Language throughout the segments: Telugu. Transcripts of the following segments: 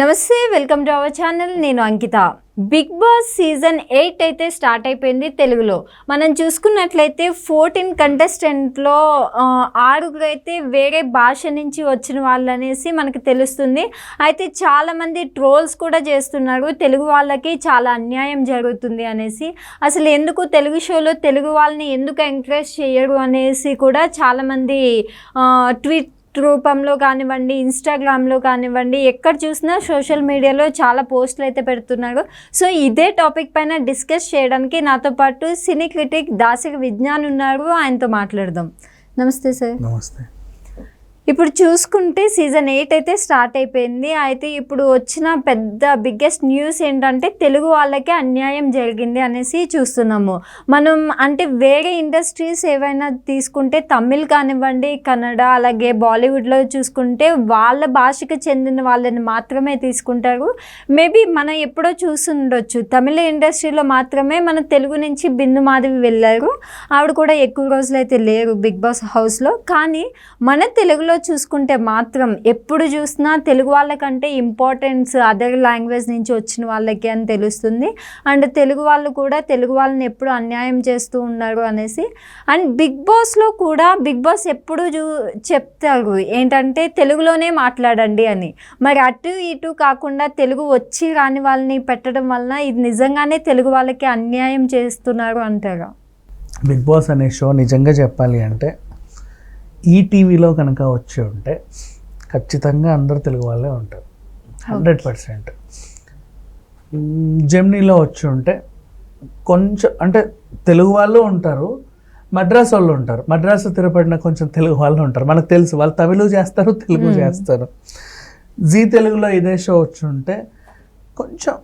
నమస్తే వెల్కమ్ టు అవర్ ఛానల్. నేను Ankita. Bigg Boss season eight అయితే స్టార్ట్ అయిపోయింది తెలుగులో. మనం చూసుకున్నట్లయితే ఫోర్టీన్ కంటెస్టెంట్లో ఆరుగురు అయితే వేరే భాష నుంచి వచ్చిన వాళ్ళు అనేసి మనకు తెలుస్తుంది. అయితే చాలామంది ట్రోల్స్ కూడా చేస్తున్నారు. తెలుగు వాళ్ళకి చాలా అన్యాయం జరుగుతుంది అనేసి. అసలు ఎందుకు తెలుగు షోలో తెలుగు వాళ్ళని ఎందుకు ఎంకరేజ్ చేయరు అనేసి కూడా చాలామంది ట్వీట్ రూపంలో కానివ్వండి ఇన్స్టాగ్రామ్లో కానివ్వండి ఎక్కడ చూసినా సోషల్ మీడియాలో చాలా పోస్టులు అయితే పెడుతున్నాడు సో ఇదే టాపిక్ పైన డిస్కస్ చేయడానికి నాతో పాటు సినీ క్రిటిక్ దాసిక విజ్ఞాన్ ఉన్నారు. ఆయనతో మాట్లాడదాం. నమస్తే సార్. నమస్తే. ఇప్పుడు చూసుకుంటే సీజన్ ఎయిట్ అయితే స్టార్ట్ అయిపోయింది. అయితే ఇప్పుడు వచ్చిన పెద్ద బిగ్గెస్ట్ న్యూస్ ఏంటంటే తెలుగు వాళ్ళకే అన్యాయం జరిగింది అనేసి చూస్తున్నాము. మనం అంటే వేరే ఇండస్ట్రీస్ ఏవైనా తీసుకుంటే తమిళ్ కానివ్వండి కన్నడ అలాగే బాలీవుడ్లో చూసుకుంటే వాళ్ళ భాషకు చెందిన వాళ్ళని మాత్రమే తీసుకుంటారు. మేబీ మనం ఎప్పుడో చూస్తుండొచ్చు తమిళ ఇండస్ట్రీలో మాత్రమే మన తెలుగు నుంచి బిందు మాధవి వెళ్ళారు. ఆవిడ కూడా ఎక్కువ రోజులు అయితే లేరు బిగ్ బాస్ హౌస్లో. కానీ మన తెలుగులో చూసుకుంటే మాత్రం ఎప్పుడు చూసినా తెలుగు వాళ్ళకంటే ఇంపార్టెన్స్ అదర్ లాంగ్వేజ్ నుంచి వచ్చిన వాళ్ళకి అని తెలుస్తుంది. అండ్ తెలుగు వాళ్ళు కూడా తెలుగు వాళ్ళని ఎప్పుడు అన్యాయం చేస్తూ ఉన్నారు అనేసి. అండ్ బిగ్ బాస్లో కూడా బిగ్ బాస్ ఎప్పుడు చూ చెప్తారు ఏంటంటే తెలుగులోనే మాట్లాడండి అని. మరి అటు ఇటు కాకుండా తెలుగు వచ్చి రాని వాళ్ళని పెట్టడం వలన ఇది నిజంగానే తెలుగు వాళ్ళకి అన్యాయం చేస్తున్నారు అంటారా? బిగ్ బాస్ అనే షో నిజంగా చెప్పాలి అంటే ఈ టీవీలో కనుక వచ్చి ఉంటే ఖచ్చితంగా అందరు తెలుగు వాళ్ళే ఉంటారు. Hundred percent. జెమ్నీలో వచ్చి ఉంటే కొంచెం అంటే తెలుగు వాళ్ళు ఉంటారు మద్రాస్ వాళ్ళు ఉంటారు. మద్రాసు తిరపడిన కొంచెం తెలుగు వాళ్ళు ఉంటారు. మనకు తెలుసు వాళ్ళు తమిళ చేస్తారు తెలుగు. చేస్తారు. జీ తెలుగులో ఇదే షో వచ్చి ఉంటే కొంచెం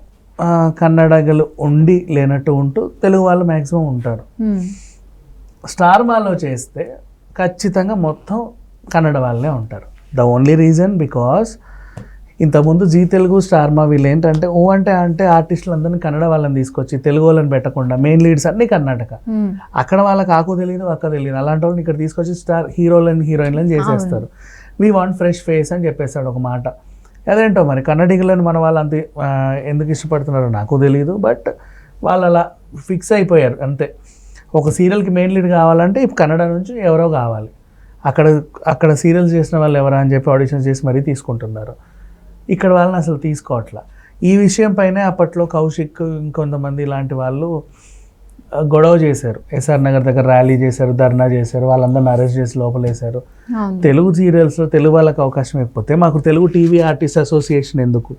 కన్నడగలు ఉండి లేనట్టు ఉంటూ తెలుగు వాళ్ళు మ్యాక్సిమం ఉంటారు. స్టార్ మాలో చేస్తే ఖచ్చితంగా మొత్తం కన్నడ వాళ్ళే ఉంటారు. ద ఓన్లీ రీజన్ బికాస్ ఇంతకుముందు జీ తెలుగు స్టార్ మా వీళ్ళు ఏంటంటే ఓ అంటే అంటే ఆర్టిస్టులు అందరినీ కన్నడ వాళ్ళని తీసుకొచ్చి తెలుగు వాళ్ళని పెట్టకుండా మెయిన్ లీడ్స్ అన్నీ కర్ణాటక. అక్కడ వాళ్ళకి ఆకు తెలియదు అక్క తెలియదు అలాంటి వాళ్ళని ఇక్కడ తీసుకొచ్చి స్టార్ హీరోలని హీరోయిన్లను చేసేస్తారు. వీ వాంట్ ఫ్రెష్ ఫేస్ అని చెప్పేస్తాడు ఒక మాట. అదేంటో మరి కన్నడిగులను మన వాళ్ళు అంత ఎందుకు ఇష్టపడుతున్నారో నాకు తెలియదు బట్ వాళ్ళు అలా ఫిక్స్ అయిపోయారు అంతే. ఒక సీరియల్కి మెయిన్ లీడ్ కావాలంటే ఇప్పుడు కన్నడ నుంచి ఎవరో కావాలి. అక్కడ అక్కడ సీరియల్స్ చేసిన వాళ్ళు ఎవరా అని చెప్పి ఆడిషన్ చేసి మరీ తీసుకుంటున్నారు. ఇక్కడ వాళ్ళని అసలు తీసుకోవట్లా. ఈ విషయం పైనే అప్పట్లో కౌశిక్ ఇంకొంతమంది ఇలాంటి వాళ్ళు గొడవ చేశారు. ఎస్ఆర్ నగర్ దగ్గర ర్యాలీ చేశారు ధర్నా చేశారు వాళ్ళందరిని అరెస్ట్ చేసి లోపలేశారు. తెలుగు సీరియల్స్లో తెలుగు వాళ్ళకి అవకాశం ఇవ్వకపోతే మాకు తెలుగు టీవీ ఆర్టిస్ట్ అసోసియేషన్ ఎందుకు?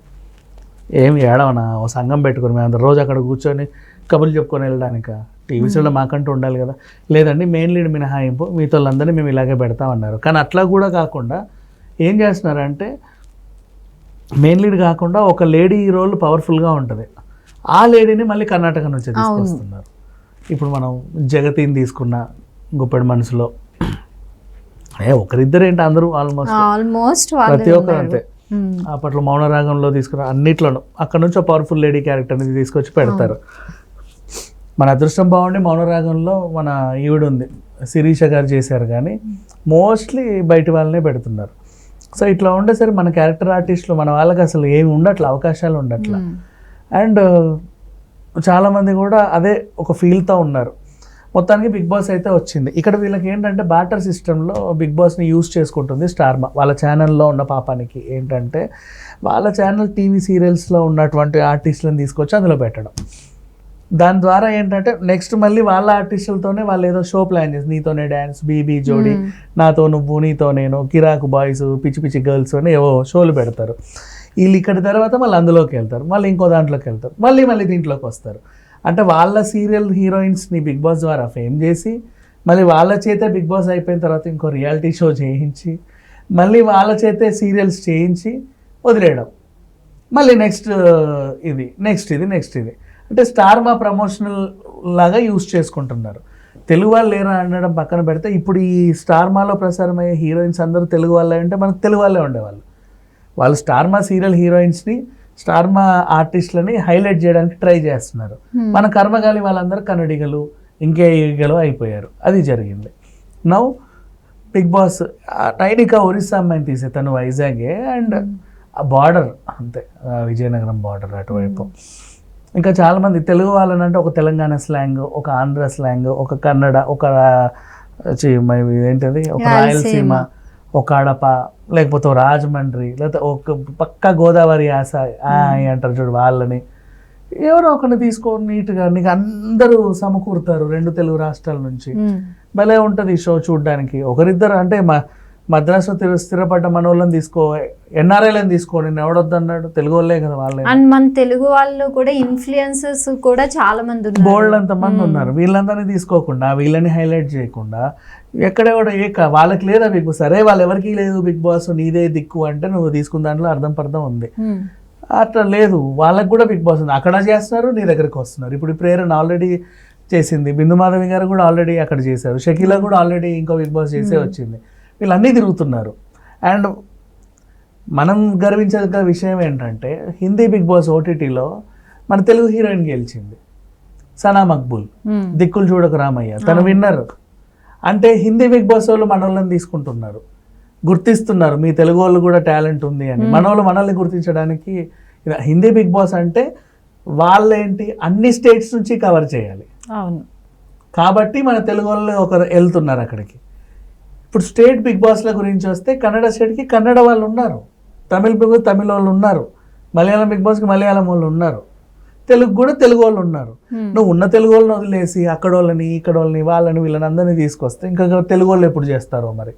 ఏం ఏడవనా? ఓ సంఘం పెట్టుకుని మేము అందరు రోజు అక్కడ కూర్చొని కబుర్లు చెప్పుకొని వెళ్ళడానిక? టీవీస్లో మాకంటూ ఉండాలి కదా. లేదండి మెయిన్ లీడ్ మినహాయింపు మీతో వాళ్ళందరినీ మేము ఇలాగే పెడతామన్నారు. కానీ అట్లా కూడా కాకుండా ఏం చేస్తున్నారంటే మెయిన్ లీడ్ కాకుండా ఒక లేడీ రోల్ పవర్ఫుల్గా ఉంటుంది. ఆ లేడీని మళ్ళీ కర్ణాటక నుంచి తీసుకొస్తున్నారు. ఇప్పుడు మనం జగతిని తీసుకున్న గుప్పెడి మనసులో ఏ ఒకరిద్దరు ఏంటి అందరూ ఆల్మోస్ట్ ఆల్మోస్ట్ ప్రతి ఒక్కరు అంతే. అప్పట్లో మౌనరాగంలో తీసుకున్న అన్నిట్లోనూ అక్కడ నుంచి పవర్ఫుల్ లేడీ క్యారెక్టర్ని తీసుకొచ్చి పెడతారు. మన అదృష్టం బాగుండి మౌనరాగంలో మన ఈవిడ ఉంది శిరీష గారు చేశారు కానీ మోస్ట్లీ బయట వాళ్ళనే పెడుతున్నారు. సో ఇట్లా ఉండేసరి మన క్యారెక్టర్ ఆర్టిస్టులు మన వాళ్ళకి అసలు ఏమి ఉండట్ల అవకాశాలు ఉండట్ల. అండ్ చాలామంది కూడా అదే ఒక ఫీల్తో ఉన్నారు. మొత్తానికి బిగ్ బాస్ అయితే వచ్చింది. ఇక్కడ వీళ్ళకి ఏంటంటే బాటర్ సిస్టంలో బిగ్ బాస్ని యూస్ చేసుకుంటుంది స్టార్మా. వాళ్ళ ఛానల్లో ఉన్న పాపానికి ఏంటంటే వాళ్ళ ఛానల్ టీవీ సీరియల్స్లో ఉన్నటువంటి ఆర్టిస్టులను తీసుకొచ్చి అందులో పెట్టడం. దాని ద్వారా ఏంటంటే నెక్స్ట్ మళ్ళీ వాళ్ళ ఆర్టిస్టులతోనే వాళ్ళు ఏదో షో ప్లాన్ చేసి నీతోనే డ్యాన్స్ బీబీ జోడీ నాతో నువ్వు నీతో నేను కిరాకు బాయ్స్ పిచ్చి పిచ్చి గర్ల్స్ అని ఏవో షోలు పెడతారు. వీళ్ళు ఇక్కడ తర్వాత మళ్ళీ అందులోకి వెళ్తారు మళ్ళీ ఇంకో దాంట్లోకి వెళ్తారు మళ్ళీ మళ్ళీ దీంట్లోకి వస్తారు. అంటే వాళ్ళ సీరియల్ హీరోయిన్స్ని బిగ్ బాస్ ద్వారా ఫేమ్ చేసి మళ్ళీ వాళ్ళ చేతే బిగ్ బాస్ అయిపోయిన తర్వాత ఇంకో రియాలిటీ షో చేయించి మళ్ళీ వాళ్ళ చేతే సీరియల్స్ చేయించి వదిలేయడం. మళ్ళీ నెక్స్ట్ ఇది నెక్స్ట్ ఇది నెక్స్ట్ ఇది. అంటే స్టార్ మా ప్రమోషనల్ లాగా యూస్ చేసుకుంటున్నారు. తెలుగు వాళ్ళు లేరా అనడం పక్కన పెడితే ఇప్పుడు ఈ స్టార్ మాలో ప్రసారమయ్యే హీరోయిన్స్ అందరూ తెలుగు వాళ్ళే అంటే మనకు తెలుగు వాళ్ళే ఉండేవాళ్ళు. వాళ్ళు స్టార్ మా సీరియల్ హీరోయిన్స్ని స్టార్ మా ఆర్టిస్టులని హైలైట్ చేయడానికి ట్రై చేస్తున్నారు. మన కర్మగాలి వాళ్ళందరూ కన్నడిగలు ఇంకే ఈగలు అయిపోయారు. అది జరిగింది. Now Bigg Boss Nainika Orissa అమ్మాయిని తీసే తను వైజాగే అండ్ ఆ బార్డర్ అంతే విజయనగరం బార్డర్ అటువైపు. ఇంకా చాలా మంది తెలుగు వాళ్ళని అంటే ఒక తెలంగాణ స్లాంగ్ ఒక ఆంధ్ర స్లాంగ్ ఒక కన్నడ ఒక ఏంటది? ఒక రాయలసీమ. ఒక కడప లేకపోతే రాజమండ్రి లేకపోతే ఒక పక్క గోదావరి యాస అంటారు చూడు వాళ్ళని. ఎవరో ఒకరిని తీసుకొని నీట్గా నీకు అందరూ సమకూరుతారు రెండు తెలుగు రాష్ట్రాల నుంచి. భలే ఉంటుంది ఈ షో చూడడానికి. ఒకరిద్దరు అంటే మా మద్రాసులో స్థిర స్థిరపడ్డ మన వాళ్ళని తీసుకో ఎన్ఆర్ఐలను తీసుకో నేను ఎవడొద్దన్నాడు తెలుగు వాళ్ళే కదా వాళ్ళే అండ్ మన తెలుగు వాళ్ళు కూడా ఇన్ఫ్లుయెన్సెస్ కూడా చాలా మంది ఉన్నారు. బోల్డ్ అంత మంది ఉన్నారు. వీళ్ళందరినీ తీసుకోకుండా వీళ్ళని హైలైట్ చేయకుండా ఎక్కడెక్కడ ఏ క- వాళ్ళకి లేదా బిగ్ బాస్ సరే వాళ్ళు ఎవరికి లేదు బిగ్ బాస్ నీదే దిక్కు అంటే నువ్వు తీసుకున్న దాంట్లో అర్థం పర్థం ఉంది. అట్లా లేదు. వాళ్ళకి కూడా బిగ్ బాస్ ఉంది. అక్కడ చేస్తున్నారు నీ దగ్గరికి వస్తున్నారు. ఇప్పుడు ప్రేరణ ఆల్రెడీ చేసింది. బిందు మాధవి గారు కూడా ఆల్రెడీ అక్కడ చేశారు. షకీలా కూడా ఆల్రెడీ ఇంకో బిగ్ బాస్ చేసే వచ్చింది. వీళ్ళన్నీ తిరుగుతున్నారు. అండ్ మనం గర్వించదగ్గ విషయం ఏంటంటే హిందీ బిగ్ బాస్ ఓటీటీలో మన తెలుగు హీరోయిన్ గెలిచింది. సనా మక్బూల్. దిక్కులు చూడక రామయ్య. తను విన్నర్. అంటే హిందీ బిగ్ బాస్ వాళ్ళు మన వాళ్ళని తీసుకుంటున్నారు. గుర్తిస్తున్నారు. మీ తెలుగు వాళ్ళు కూడా టాలెంట్ ఉంది అని. మన వాళ్ళు మనల్ని గుర్తించడానికి హిందీ బిగ్ బాస్ అంటే వాళ్ళేంటి అన్ని స్టేట్స్ నుంచి కవర్ చేయాలి. అవును. కాబట్టి మన తెలుగు వాళ్ళు ఒకరు వెళ్తున్నారు అక్కడికి. ఇప్పుడు స్టేట్ బిగ్ బాస్ల గురించి వస్తే కన్నడ స్టేట్కి కన్నడ వాళ్ళు ఉన్నారు. తమిళ బిగ్ బాస్ తమిళ వాళ్ళు ఉన్నారు. మలయాళం బిగ్ బాస్కి మలయాళం వాళ్ళు ఉన్నారు. తెలుగు కూడా తెలుగు వాళ్ళు ఉన్నారు. Hmm. నువ్వు ఉన్న తెలుగు వాళ్ళని వదిలేసి అక్కడ వాళ్ళని ఇక్కడ వాళ్ళని వాళ్ళని వీళ్ళని అందరినీ తీసుకొస్తే ఇంకా తెలుగు వాళ్ళు ఎప్పుడు చేస్తారో మరి?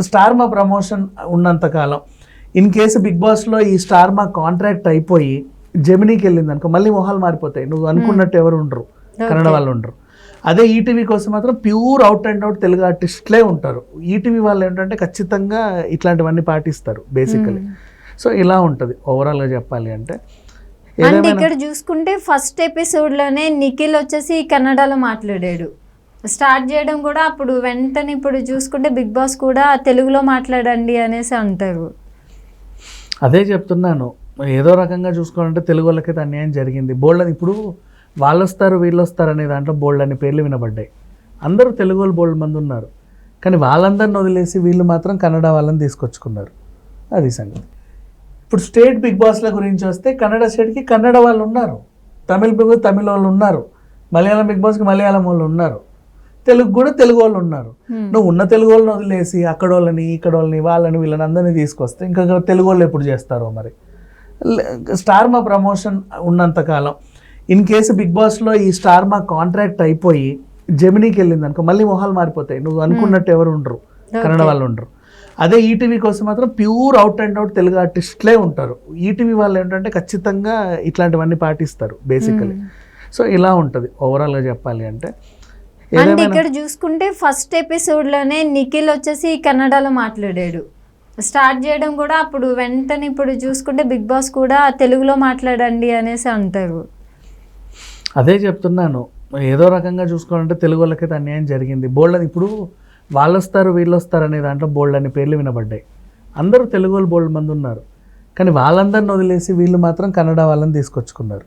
స్టార్ మా ప్రమోషన్ ఉన్నంతకాలం ఇన్ కేసు బిగ్ బాస్లో ఈ స్టార్ మా కాంట్రాక్ట్ అయిపోయి జెమినీకి వెళ్ళింది అనుకో మళ్ళీ మొహాలు మారిపోతాయి. నువ్వు అనుకున్నట్టు ఎవరు ఉండరు. కన్నడ వాళ్ళు ఉండరు. అదే ఈటీవీ కోసం మాత్రం pure out and out Telugu ఆర్టిస్ట్లే ఉంటారు. ఈటీవీ వాళ్ళు ఏంటంటే ఖచ్చితంగా ఇట్లాంటివన్నీ పాటిస్తారు బేసికలీ సో ఇలా ఉంటుంది. ఓవరాల్గా చెప్పాలి అంటే ఇక్కడ చూసుకుంటే ఫస్ట్ ఎపిసోడ్లోనే నిఖిల్ వచ్చేసి కన్నడలో మాట్లాడాడు. స్టార్ట్ చేయడం కూడా అప్పుడు వెంటనే ఇప్పుడు చూసుకుంటే బిగ్ బాస్ కూడా తెలుగులో మాట్లాడండి అనేసి అంటారు. అదే చెప్తున్నాను. ఏదో రకంగా చూసుకోవాలంటే తెలుగు వాళ్ళకైతే అన్యాయం జరిగింది. బోల్డ్ ఇప్పుడు వాళ్ళు వస్తారు వీళ్ళు వస్తారు అనే దాంట్లో బోల్డ్ అనే పేర్లు వినబడ్డాయి. అందరూ తెలుగు వాళ్ళు బోల్డ్ మంది ఉన్నారు. కానీ వాళ్ళందరిని వదిలేసి వీళ్ళు మాత్రం కన్నడ వాళ్ళని తీసుకొచ్చుకున్నారు. అది సంగతి. ఇప్పుడు స్టేట్ బిగ్ బాస్ల గురించి వస్తే కన్నడ స్టేట్కి కన్నడ వాళ్ళు ఉన్నారు. తమిళ బిగ్ బాస్ తమిళ వాళ్ళు ఉన్నారు. మలయాళం బిగ్ బాస్కి మలయాళం వాళ్ళు ఉన్నారు. తెలుగు కూడా తెలుగు వాళ్ళు ఉన్నారు. నువ్వు ఉన్న తెలుగు వాళ్ళని వదిలేసి అక్కడ వాళ్ళని ఇక్కడ వాళ్ళని వాళ్ళని వీళ్ళని అందరినీ తీసుకొస్తే ఇంకా తెలుగు వాళ్ళు ఎప్పుడు చేస్తారో మరి. స్టార్ మా ప్రమోషన్ ఉన్నంతకాలం ఇన్ కేసు బిగ్ బాస్లో ఈ స్టార్ మా కాంట్రాక్ట్ అయిపోయి జెమినీకి వెళ్ళింది అనుకో మళ్ళీ మొహాలు మారిపోతాయి. నువ్వు అనుకున్నట్టు ఎవరు ఉండరు. కన్నడ వాళ్ళు ఉండరు. అదే ఈటీవీ కోసం మాత్రం pure out and out Telugu ఆర్టిస్ట్లే ఉంటారు. ఈటీవీ వాళ్ళు ఏంటంటే ఖచ్చితంగా ఇట్లాంటివన్నీ పాటిస్తారు బేసికలీ సో ఇలా ఉంటుంది. ఓవరాల్గా చెప్పాలి అంటే అండ్ ఇక్కడ చూసుకుంటే ఫస్ట్ ఎపిసోడ్లోనే నిఖిల్ వచ్చేసి కన్నడలో మాట్లాడాడు. స్టార్ట్ చేయడం కూడా అప్పుడు వెంటనే ఇప్పుడు చూసుకుంటే బిగ్ బాస్ కూడా తెలుగులో మాట్లాడండి అనేసి అంటారు. అదే చెప్తున్నాను. ఏదో రకంగా చూసుకోవాలంటే తెలుగు వాళ్ళకైతే అన్యాయం జరిగింది. బోల్డ్ అని ఇప్పుడు వాళ్ళు వస్తారు వీళ్ళు వస్తారు అనే దాంట్లో బోల్డ్ అనే పేర్లు వినబడ్డాయి. అందరూ తెలుగు వాళ్ళు బోల్డ్ మంది ఉన్నారు. కానీ వాళ్ళందరిని వదిలేసి వీళ్ళు మాత్రం కన్నడ వాళ్ళని తీసుకొచ్చుకున్నారు.